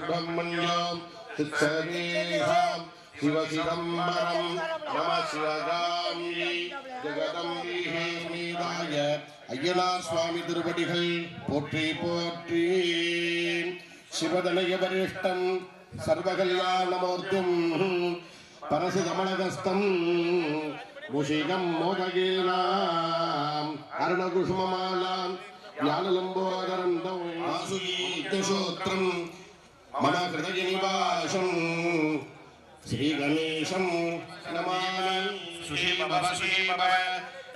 சுப்பிரமணியம் சித்தரேகாம் சிவசிதம்பரம் நம சிவகாமி ஜெகதம்பிகே மீதாய ஐயனார் சுவாமி திருவடிகள் போற்றி போற்றி சிவதனய வரிஷ்டம் சர்வகல்யாணமூர்த்திம் பரசுகமலகஸ்தம் முஷிகம் மோதகேனாம் அருணகுஷ்மமாலாம் ஞானலம்போதரந்தம் ஆசுகீதசோத்திரம் मम कृतज निवासं श्रीगणेशं नमामि। सुषीम भव सुषीम भव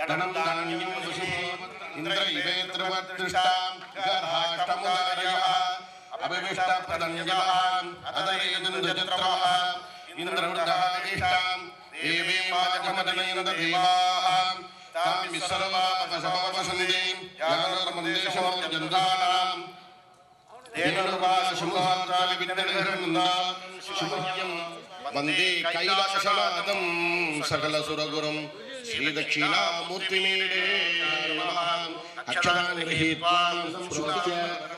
धनं धान्यं सुषीम इन्द्र इवेत्रवत्तृष्टां गर्हाष्टमुदारयः अभिविष्टप्रदञ्जलाम् अदयेदुन्दजत्रवः इन्द्रवृद्धहादिष्टां देवीं वाचमदनयन्ददेवाः तां विसर्वापसमवसन्दीं यानर्मन्देशमर्जन्तानाम् വന്ദേ കൈലാസനാഥം സകലസുരഗുരും ശ്രീദക്ഷിണാമൂർത്തിമീഡേ അക്ഷരാൻ ഗൃഹീത്വാൻ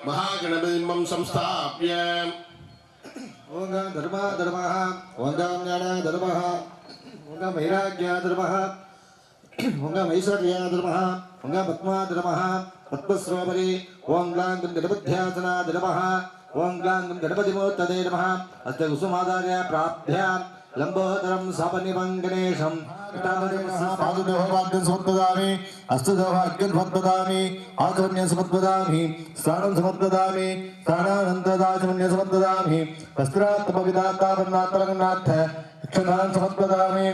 മഹാഗണപതിമം സംസ്ഥാപ്യ. ഓങ്കാ ധർമ്മ ധർമ്മ ഓങ്കാ ജ്ഞാന ധർമ്മ ഓങ്കാ വൈരാഗ്യ ധർമ്മ ओङ्गमैश्वर्यादिनमः ओङ्गपद्मादिनमः पद्मस्रोपरि ओं ग्लाङ्गं गणपध्यासनादिनमः ओं ग्लाङ्गं गणपतिमूर्तदे नमः अस्य कुसुमादार्य प्राभ्यां लम्बोदरं सपनिवङ्गणेशम् సమర్పదామి అష్టదౌభాగ్యం సమర్పదామి ఆచమన్యం సమర్పదామి స్నానం సమర్పదామి స్నానానంతదాచమన్యం సమర్పదామి వస్త్రాత్మ విధాతాపన్నాత్రంగాథ యక్షగానం సమర్పదామి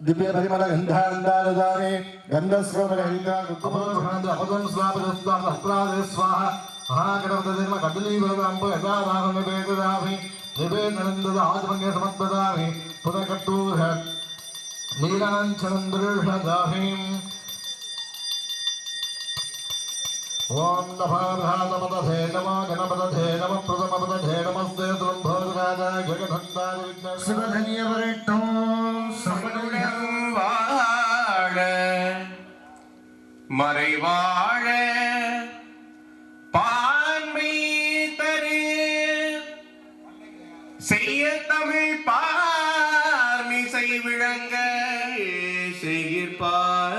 दिव्य परिमल गंधांदार दारे गंधानंदानुदाने गंधस्रोमगहिता कुकुमोहनंद अहदं स्वापदस्वा सहस्रादे स्वाहा। महागणपतिर्म कदलीवरदाम्ब यदादाहम वेददामि निवेदनन्दद आदिमङ्गे समर्पदामि पुनकट्टूर नीलाञ्चनन्दृषदामि ॐ ओम नमः गणपदधे नमः नमः गणपतये नमः प्रथमपदधे नमस्ते, त्वं भोजराजाय जगधन्ताय विघ्नशिवधन्यवरिष्ठम् மறைவாழ பான்மை தரு. செய்ய தமிழ் பார்மிசை விளங்க செய்கிற்பார்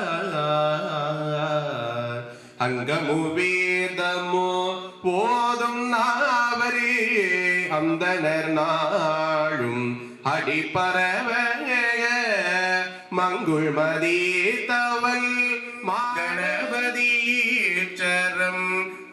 அங்கமு வேதமோ போதும் நாவரே அந்தனர் நாளும் அடிப்பறவ மங்குள் மதீத்தவல்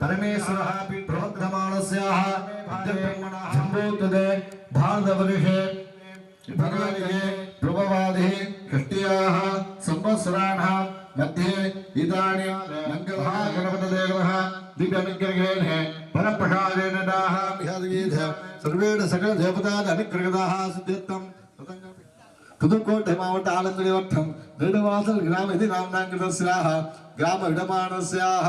परमेश्वरः प्रवर्धमानस्याः जम्बूतदे भारतवर्षे भगवनिगे ध्रुववादिः षष्ट्याः संवत्सराणां मध्ये इदानीं गणपतदेवः दिव्यनुग्रहेण परप्रसादेन दाः सर्वेण सकलदेवतान् अनुग्रहदाः सिद्ध्यर्थं पुदुकोटे मावट आलन्दनिवर्थं दृढवासल् ग्राम इति नाम्नाङ्कृतस्याः ग्रामविडमाणस्याः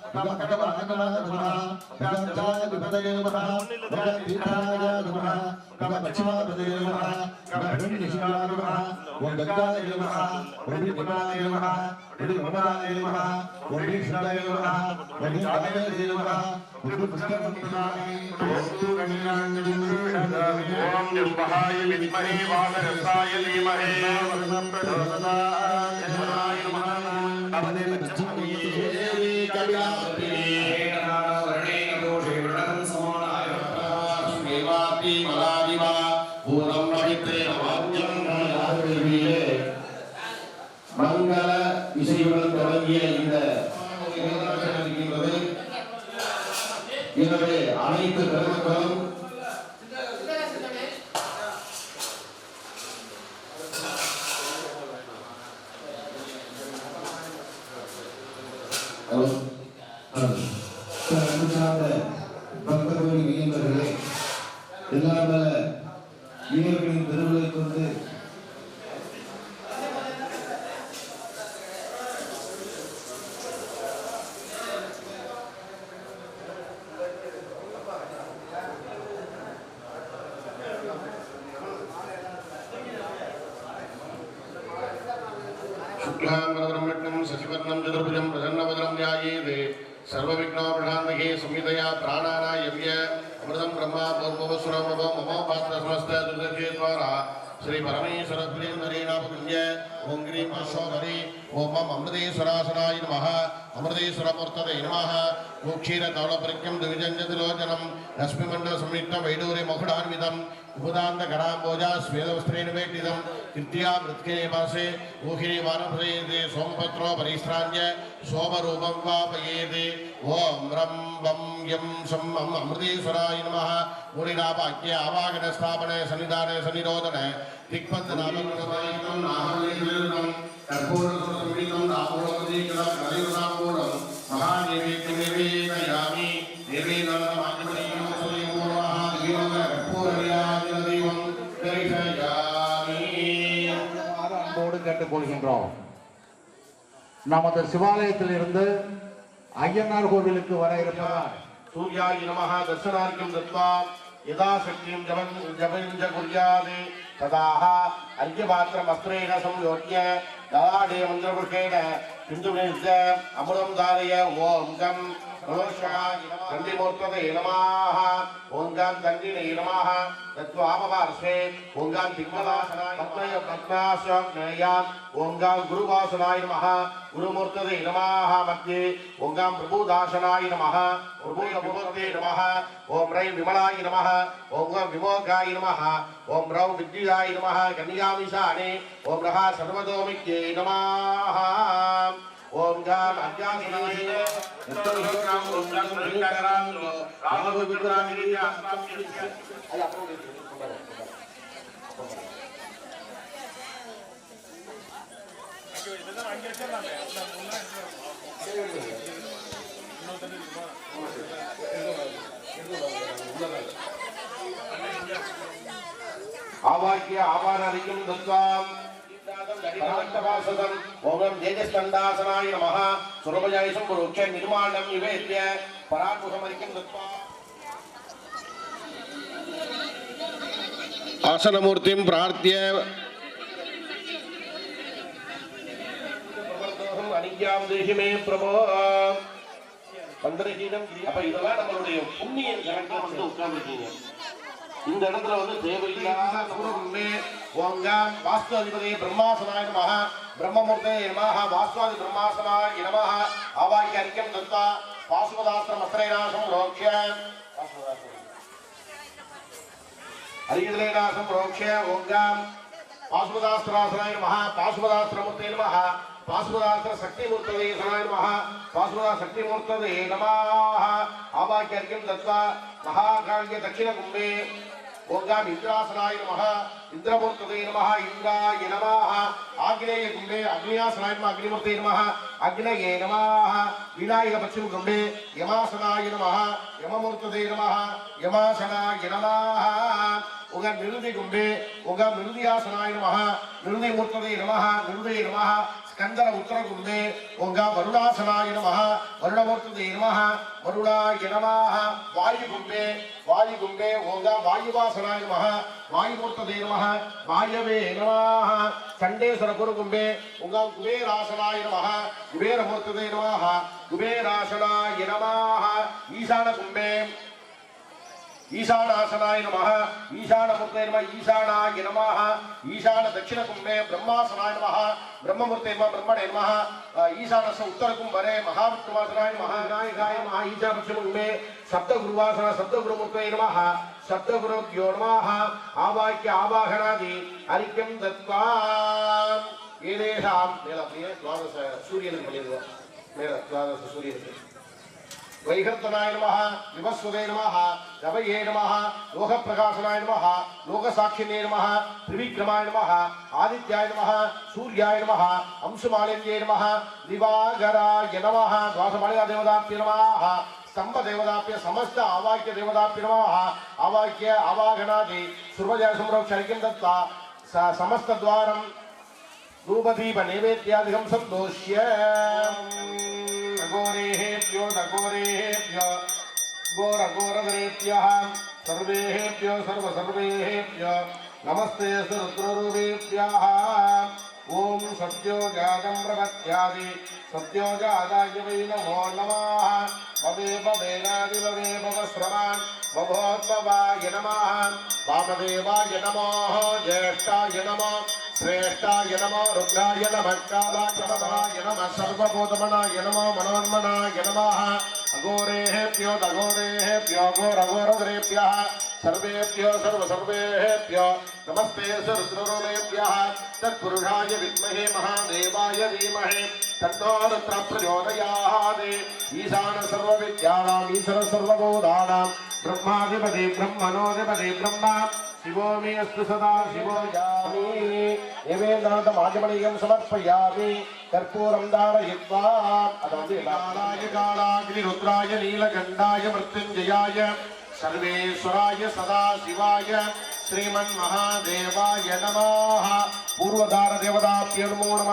नमकटवाहनाय नमः प्रणन्दाय विपदये नमः प्रणपीठाय नमः प्रणपक्षिमापदये नमः प्रणन्निशिवाय नमः ओम गंगाय नमः ओम विपदाय नमः ओम विपदाय नमः ओम विष्णाय नमः ओम जातये नमः ओम पुष्पमन्त्रणाय ओम गणनाङ्गं ओम जम्बहाय विद्महे वागरसाय धीमहि ओम प्रचोदनाय नमः नमः பிரபோதே ஓம் மம் அமிர்தேஸ்வராசனாய நம அமிர்தேஸ்வரமூர்த்ததை நம கோக்ஷீர தவளபரிக்கம் திவிஜஞ்சதிலோச்சனம் ரஸ்மிமண்டல சம்யுக்தம் வைடூரி மகுடான்விதம் உபதாந்த கடாம்போஜா ஸ்வேதவஸ்திரேன வேட்டிதம் கிருத்தியா மிருத்கே பாசே. ஊகிரி வானபுரேதே. சோமபத்ரோ பரிஸ்ராஞ்ச. சோமரூபம் வாபயேதே. ஓம் ரம் வம் யம் சம் அம் அமிர்தேஸ்வராய நம முனிடாபாக்கிய ஆவாகன ஸ்தாபன சன்னிதான சன்னிரோதன. திக்பந்த நாமம் நாகம் கற்பூரசுரம் பிடித்தம் தாம்பூலம் தீக்கிரம் கலையுதாம்பூலம் மகா நைவேத்தியம் நிவேதயாமி நிவேதன மாஞ்சபடியம் சுயமூலமாக தெய்வம் நமது சிவாலயத்திலிருந்து ஐயனார் கோவிலுக்கு வர இருப்பதால் சூர்யா நமக தர்சனார்க்கம் தத்வா. यदा शक्तिं जपं जपञ्च कुर्यात् तदाह अर्घ्यपात्रमस्त्रेण संयोज्य ददाडे मन्त्रपुरुषेण बिन्दुनिर्ज अमृतं धारय ॐ गं नमोषाय नमः दण्डिमूर्तये नमः ॐ गं दण्डिने नमः तत्त्वापपार्श्वे ॐ गं दिग्मलासनाय पद्मय पद्मासनायाम् ॐ गं गुरुवासनाय नमः गुरुमूर्तये नमः मध्ये ॐ गं प्रभुदासनाय नमः प्रभुमूर्ते नमः ॐ रै ஓங்காம் அஜ்ஞாசனாயிலே எத்தோகாம் ஓங்காம் பிரீடகராம் ராமகு விக்ராம் இரியா அஸ்மாம் கிருஷ்ய ஐயா அப்போ ஆவாக்கிய ஆவான் அறியும் தத்வாம் பராந்தவாசதம் ஓம் தேஜஸ்கண்டாசனாய நம சுரபஜாயிசம் புருட்ச நிர்மாணம் நிவேத்திய பராட்முகமரிக்கும் தத்வா. ஆசனமூர்த்திம் பிரார்த்திய அனித்யாம் தேகிமே பிரபோ. மந்திரஹீனம் அப்ப இதெல்லாம் நம்மளுடைய புண்ணிய கணக்கில் வந்து உட்கார்ந்துருக்கீங்க. இந்த இடத்துல வந்து தேவையில்லாத ఓం వాస్తుధిపతి బ్రహ్మాసనాయ నమ. బ్రహ్మమూర్తే నమ. వాస్తువాది బ్రహ్మాసనాయ నమ. ఆవాక్యార్క్యం దత్వా వాసుపదాశ్రమశ్రయనాశం ప్రోక్ష్య. హరిహృదయనాశం ప్రోక్ష్య. ఓం యాం వాసుపదాస్త్రాసనాయ నమ. వాసుపదాస్త్రమూర్తే నమ. వాసుపదాస్త్ర శక్తిమూర్తదే సనాయ నమ. దత్వా మహాకాళ్య దక్షిణ కుంభే ఓంగాం ఇంద్రాసనాయ నమ ఇంద్రమూర్తదే నమ ఇంద్రాయ నమ ఆగ్నేయ గుండే అగ్నియాసనాయ నమ అగ్నిమూర్తే నమ అగ్నయే నమ వినాయక పశ్చిమ గుండే యమాసనాయ నమ యమమూర్తదే నమ యమాసనాయ నమ ఒక నిరుది గుండే ఒక నిరుదియాసనాయ నమ నిరుది మూర్తదే నమ నిరుదే నమ நிருதி மூர்த்ததே நமஹ நிருதே நமஹ கந்தர உத்தரகும்பே ஓங்கா வருணாசனாய நம வருணமூர்த்ததே நம வருணாய நமாக வாயுகும்பே வாயுகும்பே ஓங்கா வாயுவாசனாய நம வாயுமூர்த்ததே நம வாயவே நமாக சண்டேஸ்வர குரு கும்பே ஓங்கா குபேராசனாய நம குபேரமூர்த்ததே நம குபேராசனாய நமாக ஈசான கும்பே ஈசானாசனாய நம ஈசானமூர்த்தே நம ஈசானாய நம ஈசான தட்சிண கும்பே பிரம்மாசனாய நம பிரம்மமூர்த்தே நம பிரம்மணே நம ஈசானச உத்தர கும்பரே மகாவிஷ்ணுவாசனாய நம விநாயகாய நம ஈசா பட்சிம கும்பே சப்த குருவாசன சப்த நம சப்த நம ஆவாக்கிய ஆவாகனாதி அரிக்கம் தத்வா ஏதேஷாம். மேல அப்படியே துவாதச சூரியனுக்கு பண்ணிடுவோம் மேல துவாதச சூரியனுக்கு. వైహర్తనాయ నమ వివస్వే నమ రవయే నమ లోక ప్రకాశనాయ నమ లోక సాక్షిణే నమ త్రివిక్రమాయ నమ ఆదిత్యాయ నమ సూర్యాయ నమ అంశమాలిన్యే నమ దివాగరాయ నమ ద్వాసమాలిగా దేవదాప్య నమ స్తంభ దేవదాప్య సమస్త ఆవాక్య దేవదాప్య నమ ఆవాక్య ఆవాగణాది సుర్వజయ సంరక్షణికం దత్త సమస్త ద్వారం రూపదీప నైవేద్యాధికం సంతోష్య. घोरेभ्यो सर्वेभ्यो नमस्ते रुद्ररूपेभ्यः ॐ सत्यो जातं प्रपत्यादि वै नमो नमः। भवे भवेनादि भवे भवश्रवान् भवोद्भवाय नमः। वामदेवाय नमो। ज्येष्ठाय नमो। श्रेष्ठाय नमो रुद्राय नमः कालाय नमः सर्वभूतमनाय नमः मनोन्मनाय नमः। अघोरेभ्यो दघोरेभ्यो घोरघोरधरेभ्यः सर्वेभ्यो सर्वसर्वेभ्यो। नमस्ते सरस्वरूपेभ्यः तत्पुरुषाय विद्महे महादेवाय धीमहि। தன்னோரத்ராப்ரயோதயாது ஈசான சர்வ வித்யானாம் ஈஸ்வர சர்வபூதானாம். பிரம்மாதிபதி பிரம்மனோதிபதி பிரம்மா சிவோமி அஸ்து சதா சிவோயாமி ஏவேந்திரநாத மாஜமணியம் சமர்ப்பயாமி. கற்பூரம் தாரயித்வா அது வந்து காலாய காலாகிரி ருத்ராய நீலகண்டாய மிருத்யுஞ்சயாய. சர்வேஸ்வராய சதா சிவாய. శ్రీమన్మహాదేవాయ నమా పూర్వధార దేవతాభ్యో నమో నమ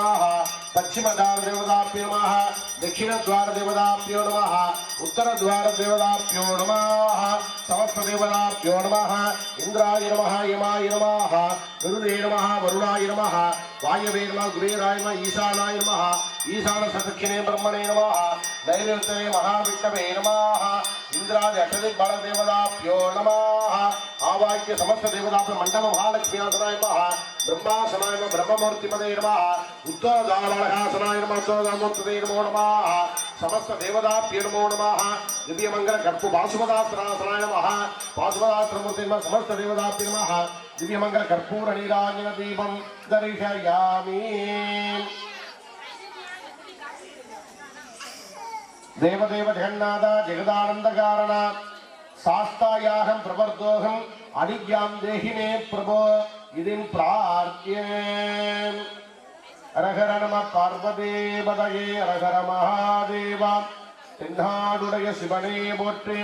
పశ్చిమధార దేవతాభ్యో నమ దక్షిణద్వార దేవతాభ్యో నమ ఉత్తరద్వార దేవతాభ్యో నమ సమస్త దేవతాభ్యో నమ ఇంద్రాయ నమ యమాయ నమ గరుడే నమ వరుణాయ నమ వాయవే నమ గురేరాయ నమ ఈశానాయ నమ ఈశాన సదక్షిణే బ్రహ్మణే నమ నైరుతనే మహావిష్ణవే నమ రుద్రాది అష్టది బల దేవదాభ్యో నమ. ఆవాక్య సమస్త దేవదాభ్య మండమ మహాలక్ష్మీనాథనాయ నమ. బ్రహ్మాసనాయ నమ బ్రహ్మమూర్తిమదే నమ. ఉద్దోల దారాళహాసనాయ నమ ఉద్దోదామూర్తిదే నమో నమ. సమస్త దేవదాభ్య నమో నమ. దివ్యమంగళ గర్భ వాసుపదాసనాసనాయ నమ. వాసుపదాసనమూర్తి సమస్త దేవదాభ్య నమ. దివ్యమంగళ కర్పూర నీరాంజన దీపం దర్శయామి. தேவதேவ ஜெகதானந்த ஜெகதானந்தகாரண சாஸ்தாயாகம் பிரவர்த்தோகம் அடிக்யாம் தேகினே பிரபோ இதில் பிரார்த்தியேன் அரகர நம பார்வதேவதையே அரகர மகாதேவா தென்னாடுடைய சிவனே போற்றி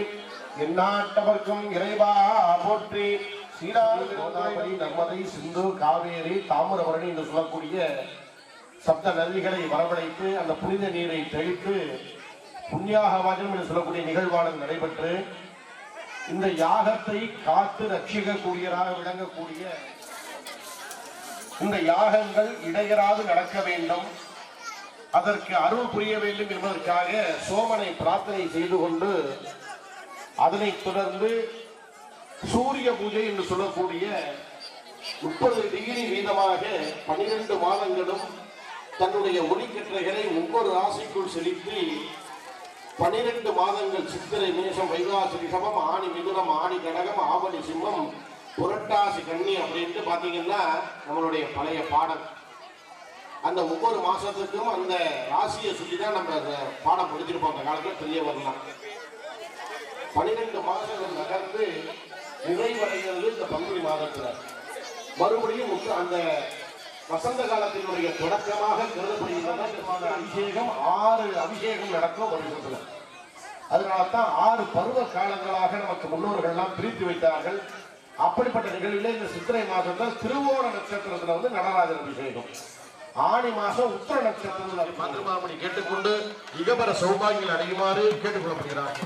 எந்நாட்டவர்க்கும் இறைவா போற்றி சீராறு நர்மதை சிந்து காவேரி தாமிரபரணி என்று சொல்லக்கூடிய சப்த நதிகளை வரவழைத்து அந்த புனித நீரை தெளித்து புண்ணியாக வாஜனம் என்று சொல்லக்கூடிய நிகழ்வானது நடைபெற்று இந்த யாகத்தை காத்து ரட்சிக்கக்கூடியதாக விளங்கக்கூடிய இந்த யாகங்கள் இடையராது நடக்க வேண்டும் அதற்கு அருள் புரிய வேண்டும் என்பதற்காக சோமனை பிரார்த்தனை செய்து கொண்டு அதனைத் தொடர்ந்து சூரிய பூஜை என்று சொல்லக்கூடிய முப்பது டிகிரி வீதமாக பனிரெண்டு மாதங்களும் தன்னுடைய ஒளிக்கற்றைகளை ஒவ்வொரு ராசிக்குள் செலுத்தி பனிரெண்டு மாதங்கள் சித்திரை மேஷம் வைகாசி ரிஷபம் ஆணி மிதுனம் ஆணி கடகம் ஆவணி சிம்மம் புரட்டாசி கன்னி அப்படின்ட்டு பார்த்தீங்கன்னா நம்மளுடைய பழைய பாடம் அந்த ஒவ்வொரு மாசத்துக்கும் அந்த ராசியை சொல்லி தான் நம்ம அந்த பாடம் படிச்சிருப்போம் அந்த காலத்தில் தெரிய வரலாம் பன்னிரெண்டு மாதங்கள் நகர்ந்து நிறைவடைகிறது இந்த பங்குனி மாதத்தில். மறுபடியும் அந்த வசந்த காலத்தினுடைய தொடக்கமாக கருதப்படுகிறது அபிஷேகம் ஆறு அபிஷேகம் நடக்கும் வருஷத்துல அதனால தான் ஆறு பருவ காலங்களாக நமக்கு முன்னோர்கள்லாம் பிரித்து வைத்தார்கள். அப்படிப்பட்ட நிகழ்வில் இந்த சித்திரை மாதத்தில் திருவோண நட்சத்திரத்துல வந்து நடராஜர் அபிஷேகம். ஆணி மாசம் உத்தர நட்சத்திரம் மந்திரமாமணி கேட்டுக்கொண்டு இகபர சௌபாகியங்கள் அடையுமாறு கேட்டுக்கொள்ளப்படுகிறார்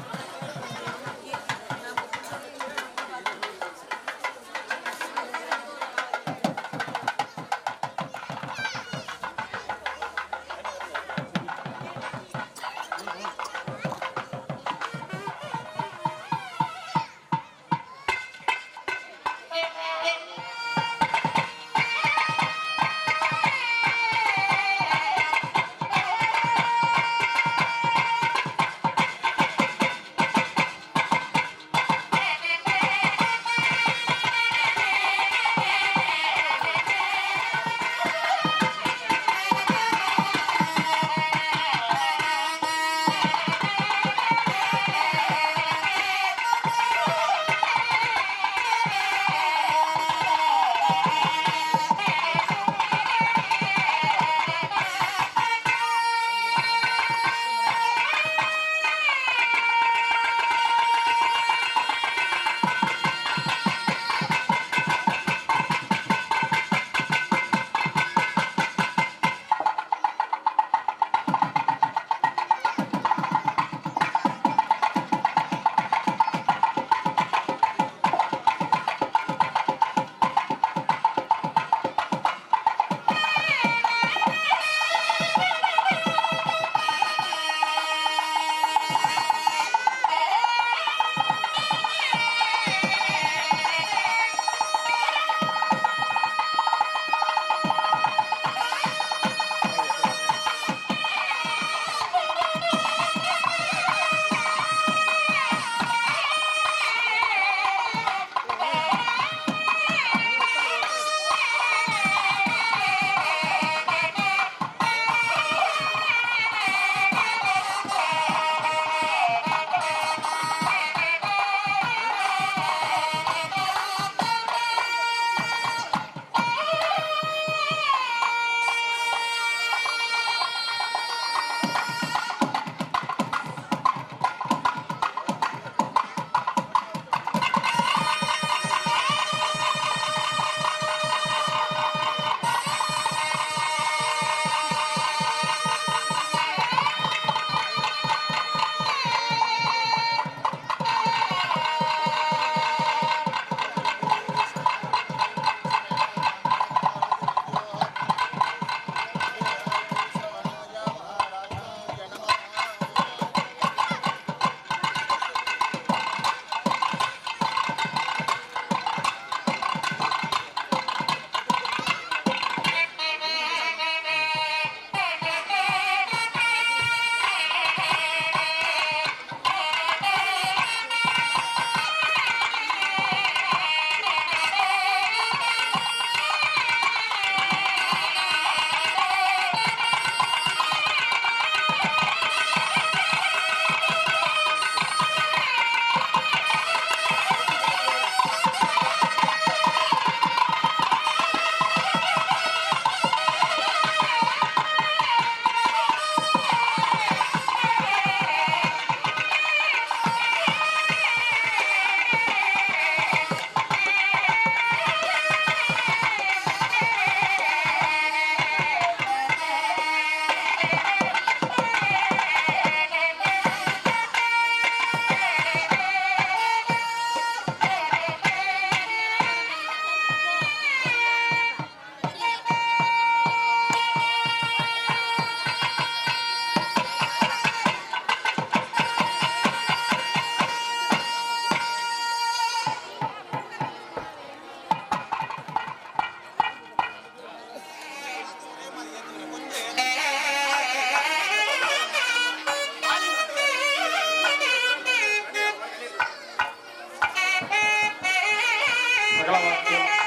Bravo.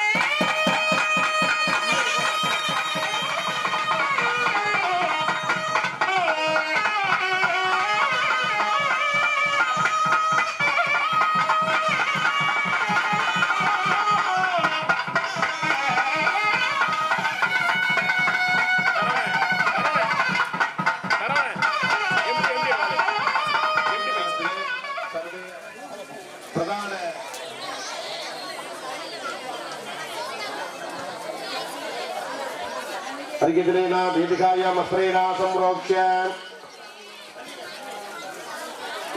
ಪ್ರೇರಣಾ ಸಂರೋಕ್ಷ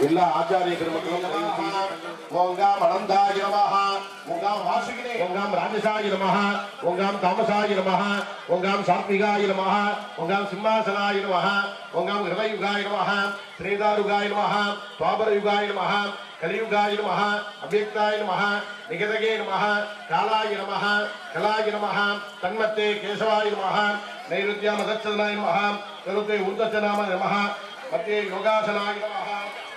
ಎಲ್ಲ ಆಚಾರ್ಯ ಓಂಗಾಂ ಅನಂದಾಯ ನಮಃ ಓಂಗಾಂ ವಾಸುಕಿನೇ ಓಂಗಾಂ ರಾಜಸಾಯ ನಮಃ ಓಂಗಾಂ ತಾಮಸಾಯ ನಮಃ ಓಂಗಾಂ ಸಾತ್ವಿಗಾಯ ನಮಃ ಓಂಗಾಂ ಸಿಂಹಾಸನಾಯ ನಮಃ ಓಂಗಾಂ ಹೃದಯುಗಾಯ ನಮಃ ಶ್ರೀದಾರುಗಾಯ ನಮಃ ದ್ವಾಪರಯುಗಾಯ ನಮಃ ಕಲಿಯುಗಾಯ ನಮಃ ಅವ್ಯಕ್ತಾಯ ನಮಃ ನಿಗದಗೆ ನಮಃ ಕಾಲಾಯ ನಮಃ ಕಲಾಯ ನಮಃ ತನ್ಮತ್ತೆ ಕೇಶವಾಯ ನಮಃ नैरुद्याम सच्चदनाय नमः निरुद्धे उर्दचनाम नमः मध्ये योगासनाय नमः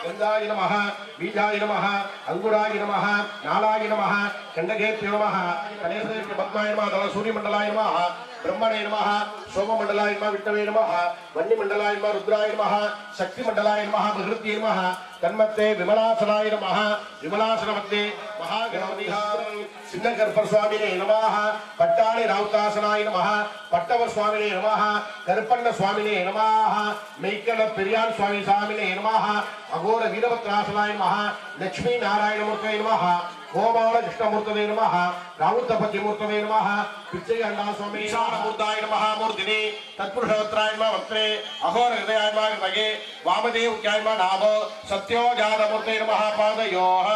गन्धाय नमः बीजाय नमः अङ्गुराय नमः नालाय नमः चण्डकेत्य नमः गणेशदेव्य पद्माय नमः सूर्यमण्डलाय नमः பிரம்மணே நம சோமமண்டலாய நம விட்டவே நம வன்னிமண்டலாய நம ருத்ராய நம சக்தி மண்டலாய நம பிரகிருத்திய நம தன்மத்தே விமலாசனாய நம விமலாசனமத்தே மகாகணபதிஹா சின்னகர்பர் சுவாமினே நம பட்டாளி ராவுதாசனாய நம பட்டவர் சுவாமினே நம கருப்பண்ண சுவாமினே நம மெய்க்கட பெரியான் சுவாமி சாமினே நம அகோர வீரபத்ராசனாய நம லட்சுமி நாராயணமூர்த்தே நம ಮೂರ್ತೇ ನಮಃ ಗೋಪಾಲ ಕೃಷ್ಣಮೂರ್ತವೇ ನಮಃ ರಾವುತಪತಿ ಮೂರ್ತವೇ ನಮಃ ಪಿಚ್ಚಯ್ಯ ಅಣ್ಣ ಸ್ವಾಮಿ ಮೂರ್ತಾಯ ನಮಃ ಮೂರ್ತಿನಿ ತತ್ಪುರುಷೋತ್ರಾಯ ನಮಃ ವಕ್ತ್ರೆ ಅಘೋರ ಹೃದಯಾಯ ನಮಃ ಬಗೆ ವಾಮದೇವ್ಯಾಯ ನಮಃ ನಾಭ ಸತ್ಯೋಜಾತ ಮೂರ್ತೇ ನಮಃ ಪಾದಯೋಃ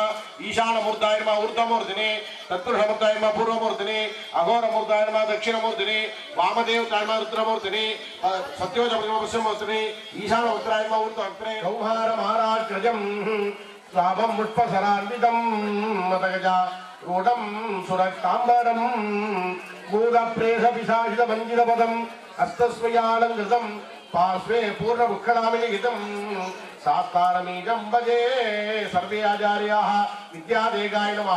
ಈಶಾನ ಮೂರ್ತಾಯ ನಮಃ ಊರ್ಧ್ವಮೂರ್ತಿನಿ ತತ್ಪುರುಷಮೂರ್ತಾಯ ನಮಃ ಪೂರ್ವಮೂರ್ತಿನಿ ಅಘೋರ ಮೂರ್ತಾಯ ನಮಃ ದಕ್ಷಿಣಮೂರ್ತಿನಿ ವಾಮದೇವ್ತಾಯ ராபம் புஷ்பசரார்பிதம் மதகஜா ரூடம் சுரக்காம்பரம் பூதப்ரேத பிசாசித பஞ்சிதபதம் அஸ்தஸ்வயாலங்கிருதம் பார்ஸ்வே பூர்ணமுக்கலாமிலிகிதம் சாத்தாரமீஜம் பஜே சர்வே ஆச்சாரியாக வித்யாதேகாய நம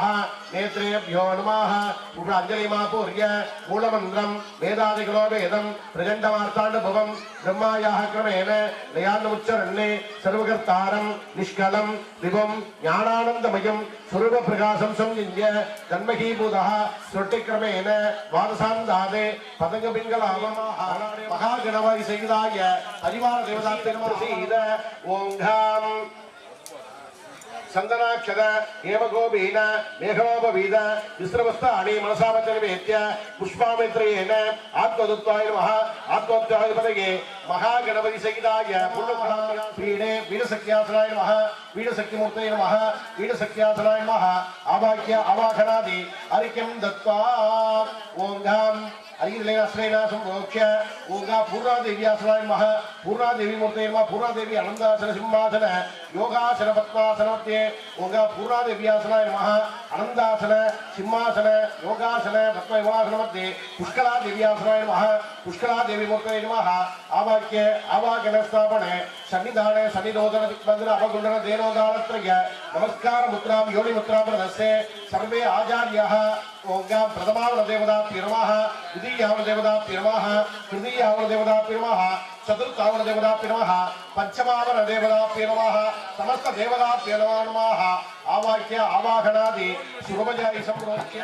நேத்ரேபியோ நமாக உள்ள அஞ்சலி மாபூரிய மூலமந்திரம் வேதாதிகளோ வேதம் பிரஜண்ட மார்த்தாண்ட புவம் ബ്രഹ്മായാഹകർമ്മേന ദയാനമുച്ചരണ്യേ സർവകർത്താരം നിഷ്കലം ദിവം ജ്ഞാനാനന്ദമയം സ്വരൂപപ്രകാശം സംയുജ്യ ജന്മഹീഭൂത സൃഷ്ടിക്രമേണ വാദസാന്താതെ പതംഗപിംഗളാമം മഹാഗണവായി സഹിതായ പരിവാര ദേവതാ ഓം ഘാം ಚಂದನಾಕ್ಷದ ಹೇಮಗೋಪೀನ ಮೇಘವಾಪವೀದ ವಿಸ್ರವಸ್ತಾಣಿ ಮನಸಾವಚನವೇತ್ಯ ಪುಷ್ಪಾಮಿತ್ರಯೇನ ಆತ್ಮದತ್ವಾಯ ನಮಃ ಆತ್ಮೋದ್ಯಾಧಿಪತಿಗೆ ಮಹಾಗಣಪತಿ ಸಹಿತಾಯ ಪೂರ್ಣಪೀಡೆ ವೀರಸಖ್ಯಾಸನಾಯ ನಮಃ ವೀರಸಖ್ಯಮೂರ್ತಯ ನಮಃ ವೀರಸಖ್ಯಾಸನಾಯ ನಮಃ ಆವಾಕ್ಯ ಅವಾಹನಾದಿ ಹರಿಕ್ಯಂ ದತ್ವಾ ಓಂ ಘಾಂ அருகிலேனாசிரேனாசம் மோக்கிய ஓங்கா பூர்ணாதேவி ஆசனாயமாக பூர்ணாதேவி மூர்த்தயமா பூர்ணாதேவி அனந்தாசன சிம்மாசன யோகாசன பத்மாசனத்தே அனந்தாசன சிம்மாசன யோகாசன பத்ம விமாசன மத்தியே புஷ்கலா தேவியாசனாய நம புஷ்கலா தேவி மூர்த்தனை நம ஆவாக்கிய ஆவாக்கியன ஸ்தாபனே சன்னிதானே சன்னிரோதன திக்பந்தன அபகுண்டன தேனோதானத்ரய நமஸ்கார முத்ராம் யோனி முத்ராம் பிரதஸ்தே சர்வே ஆச்சாரியாக ஓங்காம் பிரதமாவன தேவதா பிரமாக द्वितीयावदेवदा पिरमः तृतीयावदेवदा पिरमः చతుర్థావర దేవదాప్య నమ పంచమావర దేవదాప్య నమ సమస్త దేవదాప్య ఆవాక్య ఆవాహనాది శుభమజాయి సంప్రోక్య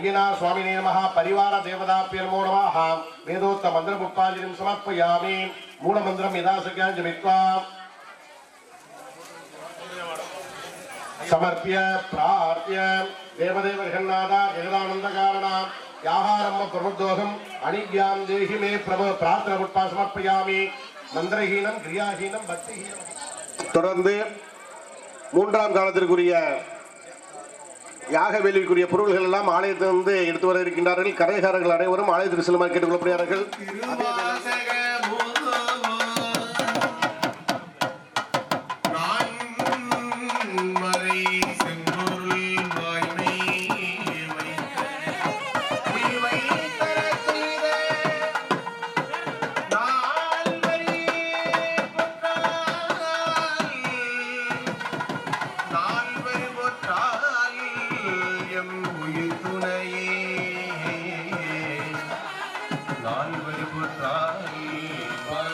அய்யனா சுவாமினே நம பரிவார தேவதாப்பிய நமோ நம வேதோத்த மந்திர புப்பாஜினம் சமர்ப்பயாமி மூலமந்திரம் யதாசக்யான் ஜபித்வா சமர்ப்பிய பிரார்த்திய தேவதேவ ஜெகநாதா ஜெகதானந்த காரணா யாகாரம்ப பிரபுத்தோகம் அணிக்யாம் தேகி மே பிரபு பிரார்த்தன புட்பா சமர்ப்பயாமி மந்திரஹீனம் கிரியாஹீனம் பக்திஹீனம் தொடர்ந்து மூன்றாம் காலத்திற்குரிய யாக வேலிக்குரிய பொருள்கள் எல்லாம் ஆலயத்திலிருந்து எடுத்து வர இருக்கின்றார்கள். கரைகாரர்கள் அனைவரும் ஆலயத்திற்கு செல்லுமாறு கேட்டுக்கொள்ளப்படுகிறார்கள். திருவாசக